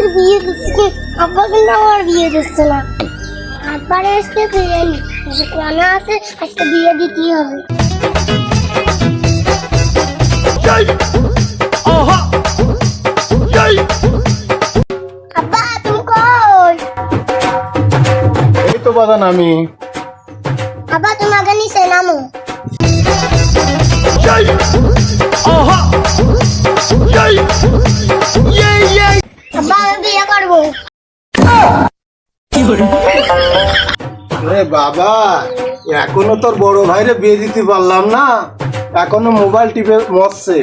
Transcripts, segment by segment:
আব্বা কিন্তু আমার বিয়ে দিচ্ছে না। একবারে আজকে বিয়ে যে কোনা আছে? আজকে বিয়ে দিতেই হবে। আব্বা তুমি কই? এই তো বাদান আমি আব্বা তুমি আগে নিচে নামো। আব্বা রে বাবা এখনও তোর বড় ভাইরে বিয়ে দিতে পারলাম না। এখনও মোবাইল টিপে মরছে।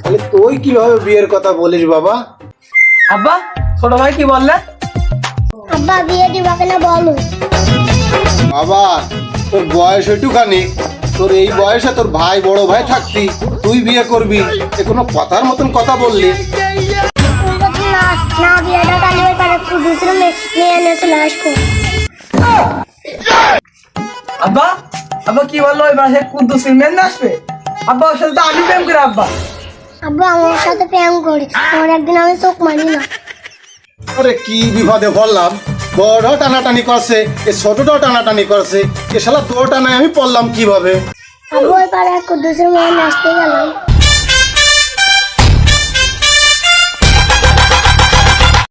তাহলে তুই কীভাবে বিয়ের কথা বলিস বাবা? আব্বা ছোট ভাই কি বললে? আব্বা বিয়ে দিবা কেন বলো? বাবা তোর বয়স একটুখানি। তোর এই বয়সে তোর ভাই বড় ভাই থাকতি তুই বিয়ে করবি। এ কোনো কথার মতন কথা বললি? আসব। আব্বা আব্বা কি বলল? এবার সে কুদ্দু সিমেন্ট আসবে? আব্বা ওর সাথে তো আমি প্রেম করি আব্বা। আব্বা আমার সাথে প্রেম করি। আমার একদিন আমি চোখ মারি না। আরে কি বিপদে বললাম বড় টানাটানি করছে এ ছোটটাও টানাটানি করছে এ শালা তোর টানায় আমি পড়লাম কীভাবে? আব্বু পারে কুদ্দুসের মেয়ে নাচতে গেলাম।